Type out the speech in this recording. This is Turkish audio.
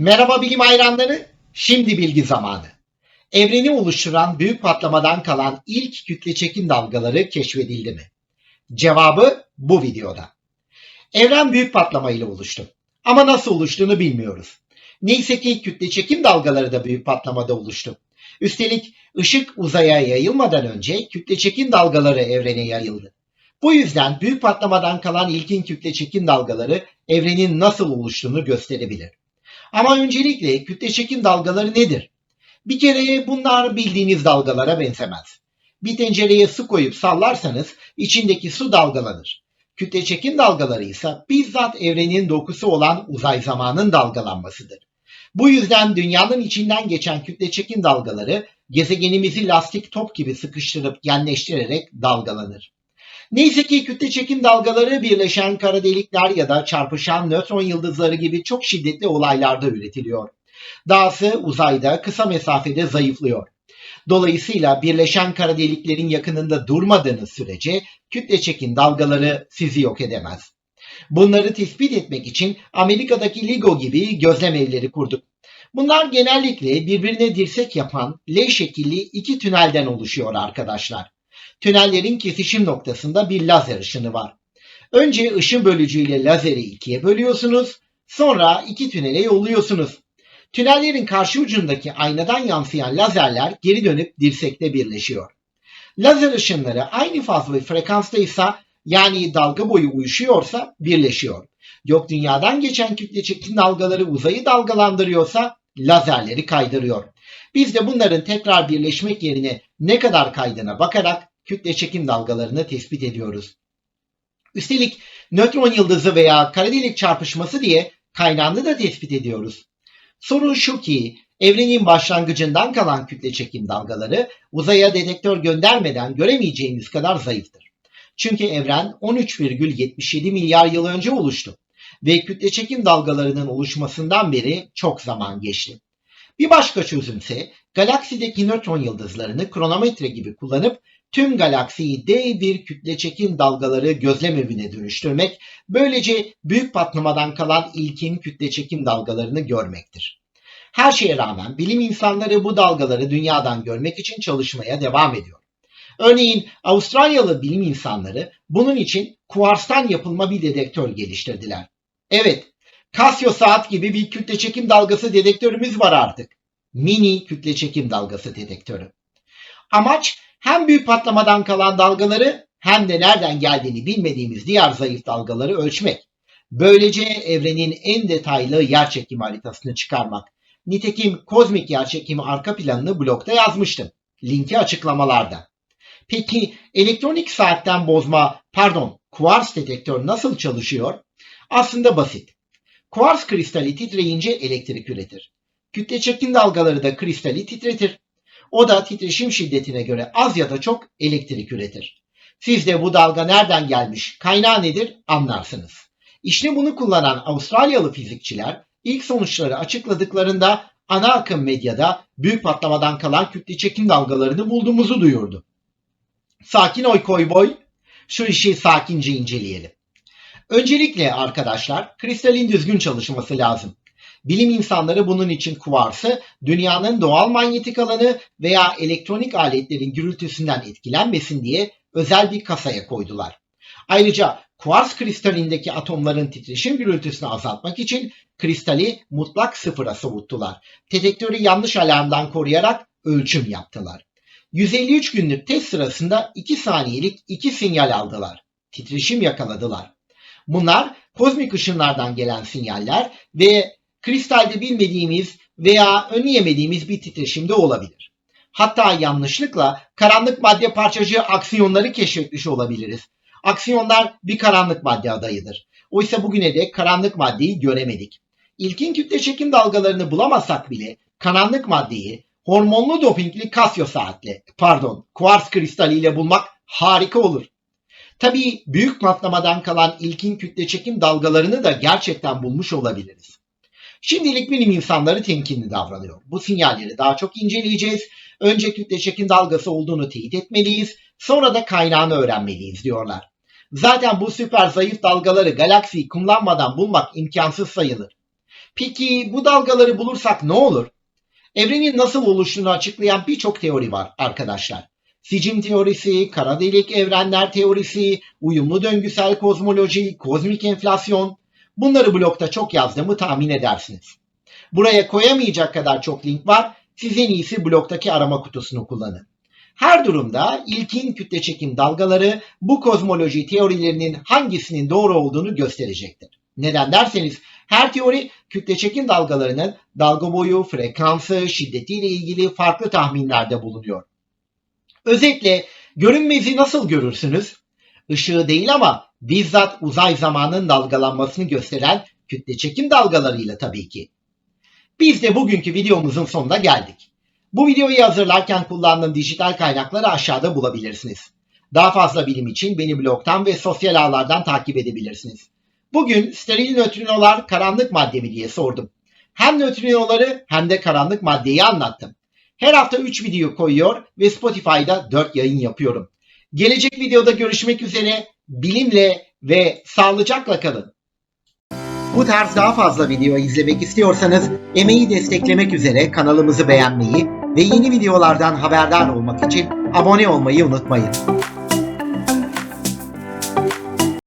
Merhaba bilim hayranları. Şimdi bilgi zamanı. Evreni oluşturan büyük patlamadan kalan ilk kütle çekim dalgaları keşfedildi mi? Cevabı bu videoda. Evren büyük patlama ile oluştu. Ama nasıl oluştuğunu bilmiyoruz. Neyse ki kütle çekim dalgaları da büyük patlamada oluştu. Üstelik ışık uzaya yayılmadan önce kütle çekim dalgaları evrene yayıldı. Bu yüzden büyük patlamadan kalan ilkin kütle çekim dalgaları evrenin nasıl oluştuğunu gösterebilir. Ama öncelikle kütle çekim dalgaları nedir? Bir kere bunlar bildiğiniz dalgalara benzemez. Bir tencereye su koyup sallarsanız içindeki su dalgalanır. Kütle çekim dalgaları ise bizzat evrenin dokusu olan uzay zamanın dalgalanmasıdır. Bu yüzden dünyanın içinden geçen kütle çekim dalgaları gezegenimizi lastik top gibi sıkıştırıp genleştirerek dalgalanır. Neyse ki kütle çekim dalgaları birleşen kara delikler ya da çarpışan nötron yıldızları gibi çok şiddetli olaylarda üretiliyor. Dahası uzayda kısa mesafede zayıflıyor. Dolayısıyla birleşen kara deliklerin yakınında durmadığınız sürece kütle çekim dalgaları sizi yok edemez. Bunları tespit etmek için Amerika'daki LIGO gibi gözlem evleri kurduk. Bunlar genellikle birbirine dirsek yapan L şekilli iki tünelden oluşuyor arkadaşlar. Tünellerin kesişim noktasında bir lazer ışını var. Önce ışın bölücüyle lazeri ikiye bölüyorsunuz, sonra iki tünele yolluyorsunuz. Tünellerin karşı ucundaki aynadan yansıyan lazerler geri dönüp dirsekte birleşiyor. Lazer ışınları aynı faz ve frekanstaysa yani dalga boyu uyuşuyorsa birleşiyor. Yok dünyadan geçen kütle çekim dalgaları uzayı dalgalandırıyorsa lazerleri kaydırıyor. Biz de bunların tekrar birleşmek yerine ne kadar kaydına bakarak kütle çekim dalgalarını tespit ediyoruz. Üstelik nötron yıldızı veya kara delik çarpışması diye kaynağını da tespit ediyoruz. Sorun şu ki evrenin başlangıcından kalan kütle çekim dalgaları uzaya dedektör göndermeden göremeyeceğimiz kadar zayıftır. Çünkü evren 13,77 milyar yıl önce oluştu ve kütle çekim dalgalarının oluşmasından beri çok zaman geçti. Bir başka çözümse galaksideki nötron yıldızlarını kronometre gibi kullanıp tüm galaksiyi dev bir kütle çekim dalgaları gözlem evine dönüştürmek, böylece büyük patlamadan kalan ilkin kütle çekim dalgalarını görmektir. Her şeye rağmen bilim insanları bu dalgaları dünyadan görmek için çalışmaya devam ediyor. Örneğin Avustralyalı bilim insanları bunun için kuarstan yapılma bir dedektör geliştirdiler. Evet, Casio saat gibi bir kütle çekim dalgası dedektörümüz var artık. Mini kütle çekim dalgası dedektörü. Amaç hem büyük patlamadan kalan dalgaları hem de nereden geldiğini bilmediğimiz diğer zayıf dalgaları ölçmek. Böylece evrenin en detaylı yerçekimi haritasını çıkarmak. Nitekim kozmik yerçekimi arka planını blogda yazmıştım. Linki açıklamalarda. Peki elektronik saatten bozma, pardon, kuars dedektör nasıl çalışıyor? Aslında basit. Kuars kristali titreyince elektrik üretir. Kütle çekim dalgaları da kristali titretir. O da titreşim şiddetine göre az ya da çok elektrik üretir. Siz de bu dalga nereden gelmiş, kaynağı nedir anlarsınız. İşte bunu kullanan Avustralyalı fizikçiler ilk sonuçları açıkladıklarında ana akım medyada büyük patlamadan kalan kütle çekim dalgalarını bulduğumuzu duyurdu. Sakin oy koy boy, şu işi sakince inceleyelim. Öncelikle arkadaşlar kristalin düzgün çalışması lazım. Bilim insanları bunun için kuvarsı dünyanın doğal manyetik alanı veya elektronik aletlerin gürültüsünden etkilenmesin diye özel bir kasaya koydular. Ayrıca kuars kristalindeki atomların titreşim gürültüsünü azaltmak için kristali mutlak sıfıra soğuttular. Detektörü yanlış alarmdan koruyarak ölçüm yaptılar. 153 günlük test sırasında 2 saniyelik 2 sinyal aldılar. Titreşim yakaladılar. Bunlar kozmik ışınlardan gelen sinyaller ve kristalde bilmediğimiz veya önleyemediğimiz bir titreşimde olabilir. Hatta yanlışlıkla karanlık madde parçacığı aksiyonları keşfetmiş olabiliriz. Aksiyonlar bir karanlık madde adayıdır. Oysa bugüne dek karanlık maddeyi göremedik. İlkin kütle çekim dalgalarını bulamasak bile karanlık maddeyi hormonlu dopingli Casio saatle, pardon, kuars kristaliyle bulmak harika olur. Tabii büyük patlamadan kalan ilkin kütle çekim dalgalarını da gerçekten bulmuş olabiliriz. Şimdilik bilim insanları temkinli davranıyor. Bu sinyalleri daha çok inceleyeceğiz. Önce kütle çekim dalgası olduğunu teyit etmeliyiz. Sonra da kaynağını öğrenmeliyiz diyorlar. Zaten bu süper zayıf dalgaları galaksiyi kumlanmadan bulmak imkansız sayılır. Peki bu dalgaları bulursak ne olur? Evrenin nasıl oluştuğunu açıklayan birçok teori var arkadaşlar. Sicim teorisi, kara delik evrenler teorisi, uyumlu döngüsel kozmoloji, kozmik enflasyon. Bunları blokta çok yazdığımı tahmin edersiniz. Buraya koyamayacak kadar çok link var. Siz en iyisi bloktaki arama kutusunu kullanın. Her durumda ilkin kütle çekim dalgaları bu kozmoloji teorilerinin hangisinin doğru olduğunu gösterecektir. Neden derseniz her teori kütle çekim dalgalarının dalga boyu, frekansı, şiddetiyle ilgili farklı tahminlerde bulunuyor. Özetle görünmezi nasıl görürsünüz? Işığı değil ama bizzat uzay zamanın dalgalanmasını gösteren kütle çekim dalgalarıyla tabii ki. Biz de bugünkü videomuzun sonuna geldik. Bu videoyu hazırlarken kullandığım dijital kaynakları aşağıda bulabilirsiniz. Daha fazla bilim için beni blogdan ve sosyal ağlardan takip edebilirsiniz. Bugün steril nötrinolar karanlık madde mi diye sordum. Hem nötrinoları hem de karanlık maddeyi anlattım. Her hafta 3 video koyuyor ve Spotify'da 4 yayın yapıyorum. Gelecek videoda görüşmek üzere. Bilimle ve sağlıcakla kalın. Bu tarz daha fazla video izlemek istiyorsanız emeği desteklemek üzere kanalımızı beğenmeyi ve yeni videolardan haberdar olmak için abone olmayı unutmayın.